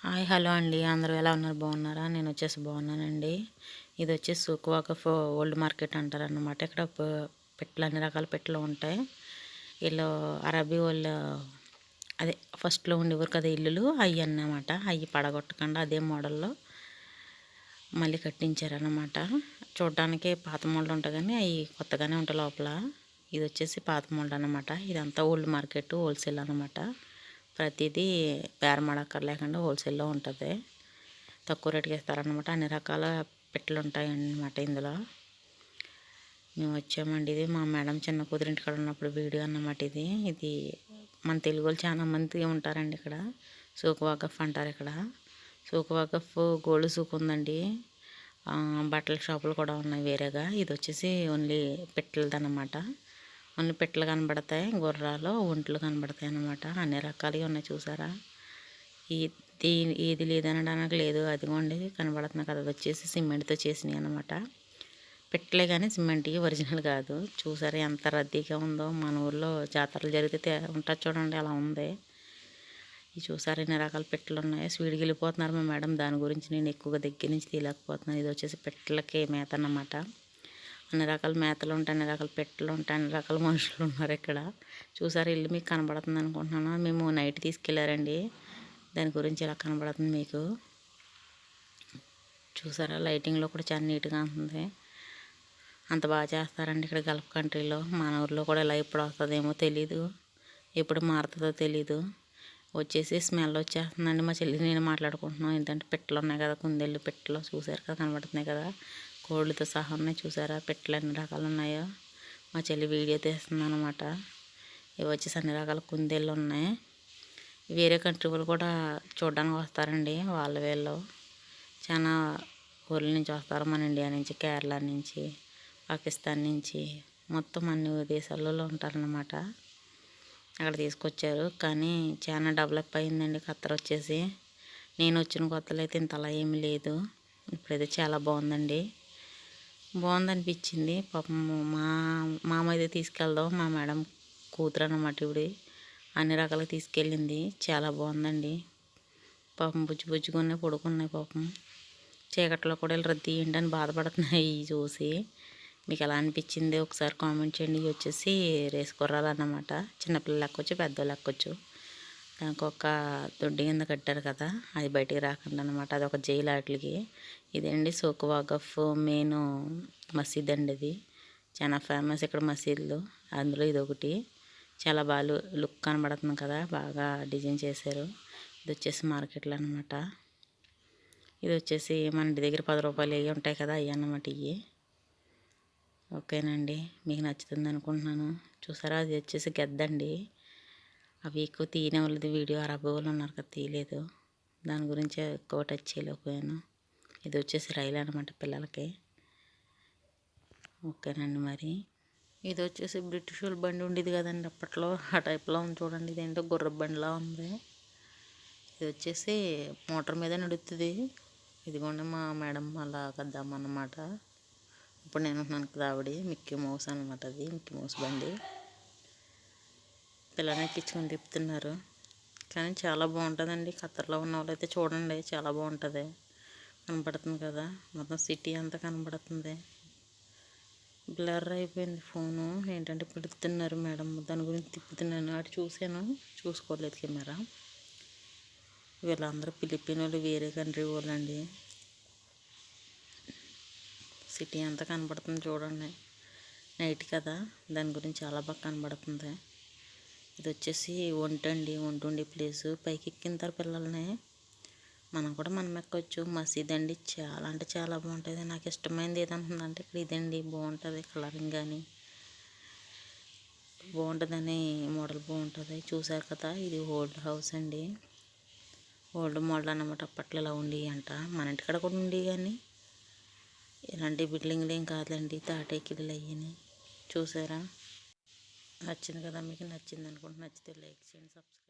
Hi hello అండి. అందరూ ఎలా ఉన్నారు? బాగున్నారా? నేను వచ్చేసి బాగున్నానండి. ఇది వచ్చేసి సూక్వాక ఓల్డ్ మార్కెట్ అంటారనమాట ఇక్కడ పెట్టలు అన్ని రకాల పెట్టలు ఉంటాయి. వీళ్ళు అరబీ వాళ్ళు అదే ఫస్ట్లో ఉండేవారు కదా ఇల్లులు. అవి అన్నమాట. అవి పడగొట్టకుండా అదే మోడల్లో మళ్ళీ కట్టించారనమాట చూడడానికి పాత మోడల్ ఉంటాయి కానీ అవి కొత్తగానే ఉంటాయి లోపల. ఇది వచ్చేసి పాత మోడల్ అనమాట ఇదంతా ఓల్డ్ మార్కెట్ హోల్సేల్ అనమాట ప్రతిదీ లేకుండా హోల్సేల్లో ఉంటుంది. తక్కువ రేటుకి ఇస్తారనమాట అన్ని రకాల పెట్టలు ఉంటాయి అన్నమాట ఇందులో. మేము వచ్చామండి. ఇది మా మేడం చిన్న కుదిరింటి కాడ ఉన్నప్పుడు వీడియో అన్నమాట ఇది. ఇది మన తెలుగు వాళ్ళు చాలా మంది ఉంటారండి ఇక్కడ. సూకువాకఫ్ అంటారు ఇక్కడ. సూకువాకఫ్ గోల్డ్ సూక్ ఉందండి. బట్టల షాపులు కూడా ఉన్నాయి వేరేగా. ఇది వచ్చేసి ఓన్లీ పెట్టలదన్నమాట. అన్ని పెట్టలు కనబడతాయి గుర్రాలు ఒంట్లు కనబడతాయి అన్నమాట. అన్ని రకాలుగా ఉన్నాయి చూసారా? ఈ ఇది లేదనడానికి లేదు. అదిగోండి కనబడుతున్నాయి కదా. అది వచ్చేసి సిమెంట్తో చేసినాయి అనమాట పెట్టలే కానీ సిమెంట్ ఒరిజినల్ కాదు. చూసారా ఎంత రద్దీగా ఉందో. మన ఊర్లో జాతరలు జరిగితే ఉంటుంది చూడండి అలా ఉంది. ఈ చూసారా ఎన్ని రకాల పెట్టలు ఉన్నాయి. స్వీడ్కి వెళ్ళిపోతున్నారు మా మేడం. దాని గురించి నేను ఎక్కువగా దగ్గర నుంచి తీయలేకపోతున్నాను. ఇది వచ్చేసి పెట్టలకి మేత అన్నమాట. అన్ని రకాల మేతలు ఉంటాయి అన్ని రకాల పెట్టలు ఉంటాయి అన్ని రకాల మనుషులు ఉన్నారు ఇక్కడ. చూసారు ఇల్లు మీకు కనబడుతుంది అనుకుంటున్నాను. మేము నైట్ తీసుకెళ్ళారండి దాని గురించి ఇలా కనబడుతుంది మీకు? చూసారా లైటింగ్లో కూడా చాలా నీట్గా ఉంటుంది. అంత బాగా చేస్తారండి ఇక్కడ గల్ఫ్ కంట్రీలో. మన ఊర్లో కూడా ఇలా ఎప్పుడు వస్తుందేమో తెలీదు. ఎప్పుడు మారుతుందో తెలీదు. వచ్చేసి స్మెల్ వచ్చేస్తుందండి మా చెల్లి. నేను మాట్లాడుకుంటున్నాం ఏంటంటే పెట్టలు ఉన్నాయి కదా కుందేళ్ళు పెట్టలు చూసారు కదా కనబడుతున్నాయి కదా. కోళ్ళతో సహా ఉన్నాయి చూసారా? పెట్టలు ఎన్ని రకాలు ఉన్నాయో. మా చెల్లి వీడియో తీస్తుందన్నమాట. ఇవి వచ్చేసి అన్ని రకాల కుందేళ్ళు ఉన్నాయి. వేరే కంట్రీ వాళ్ళు కూడా చూడడానికి వస్తారండి వాళ్ళ వీళ్ళు. చాలా ఊర్ల నుంచి వస్తారు మన ఇండియా నుంచి కేరళ నుంచి పాకిస్తాన్ నుంచి. మొత్తం అన్ని దేశాలలో ఉంటారన్నమాట. అక్కడ తీసుకొచ్చారు. కానీ చాలా డెవలప్ అయిందండి ఖత్తర్ వచ్చేసి. నేను వచ్చిన కొత్తలో అయితే ఇంతలా ఏమీ లేదు. ఇప్పుడైతే చాలా బాగుందండి. బాగుందనిపించింది. పాపం మా మామ అయితే తీసుకెళ్దాం మా మేడం కూతురు అన్నమాట ఇవిడి. అన్ని రకాలుగా తీసుకెళ్ళింది. చాలా బాగుందండి. పాపం బుజ్జి బుజ్జుకున్నాయి పడుకున్నాయి పాపం. చీకట్లో కూడా ఇలా రద్దీ ఏంటని బాధపడుతున్నాయి చూసి. మీకు ఎలా అనిపించింది? ఒకసారి కామెంట్ చేయండి. వచ్చేసి రేసుకుర్రాలన్నమాట అన్నమాట చిన్నపిల్లలు లెక్కొచ్చు పెద్దోళ్ళు లెక్కొచ్చు. దానికి ఒక దొడ్డి కింద కట్టారు కదా అది బయటికి రాకుండా అనమాట అది ఒక జైలు వాటికి ఇదండి సోకువాగఫ్ మెయిన్ మసీద్ అండి ఇది. చాలా ఫేమస్ ఇక్కడ మసీదులు. అందులో ఇది ఒకటి చాలా బాగా లుక్ కనబడుతుంది కదా బాగా డిజైన్ చేశారు. ఇది వచ్చేసి మార్కెట్లో అనమాట ఇది వచ్చేసి మన ఇంటి దగ్గర పది రూపాయలు అవి ఉంటాయి కదా అవి అన్నమాట ఇవి ఓకేనండి మీకు నచ్చుతుంది అనుకుంటున్నాను. చూసారా అది వచ్చేసి గద్దండి. అవి ఎక్కువ తీయనే వాళ్ళది వీడియో అరబ్ వాళ్ళు ఉన్నారు కదా తీయలేదు. దాని గురించి ఎక్కువ టచ్ చేయలేకపోయాను. ఇది వచ్చేసి రైలు అనమాట పిల్లలకి. ఓకేనండి మరి. ఇది వచ్చేసి బ్రిటిష్ వాళ్ళ బండి ఉండేది కదండి అప్పట్లో. ఆ టైప్లో ఉంది చూడండి ఇది ఏంటో గుర్ర బండిలా ఉంది. ఇది వచ్చేసి మోటార్ మీద నడుస్తుంది ఇదిగోండి మా మేడం అలా కద్దామన్నమాట. ఇప్పుడు నేను ఉంటున్నాను కదా ఆవిడ మిక్కీ మౌస్ అనమాట అది మిక్కీ మౌస్ బండి. పిల్లని ఎక్కించుకొని తిప్పుతున్నారు. కానీ చాలా బాగుంటుందండి. ఖత్తర్లో ఉన్న వాళ్ళైతే చూడండి చాలా బాగుంటుంది. కనబడుతుంది కదా. మొత్తం సిటీ అంతా కనబడుతుంది. బ్లర్ అయిపోయింది ఫోను. ఏంటంటే పెడుతున్నారు మేడం. దాని గురించి తిప్పుతున్నాను. అటు చూశాను. చూసుకోలేదు కెమెరా. వీళ్ళందరూ ఫిలిపిన్ వేరే కంట్రీ వాళ్ళండి. సిటీ అంతా కనబడుతుంది చూడండి. నైట్ కదా. దాని గురించి చాలా బాగా కనబడుతుంది. ఇది వచ్చేసి వంటండి వంటుండే ప్లేసు పైకి ఎక్కిన పిల్లల్ని మనం కూడా మనం ఎక్కొచ్చు మసీద్ అండి చాలా అంటే చాలా బాగుంటుంది. నాకు ఇష్టమైనది ఏదంటుందంటే ఇక్కడ ఇదండి. బాగుంటుంది కలరింగ్ కానీ బాగుంటుందని మోడల్ బాగుంటుంది. చూసారు కదా ఇది ఓల్డ్ హౌస్ అండి. ఓల్డ్ మోడల్ అనమాట అప్పట్లో ఇలా ఉండి అంట మన ఇంటికాడ కూడా ఉండి కానీ ఇలాంటి బిల్డింగ్లు ఏం కాదండి తాటేకిళ్ళు అయ్యని చూసారా? నచ్చింది కదా మీకు నచ్చింది అనుకుంటే నచ్చితే లైక్ చేయండి సబ్స్క్రైబ్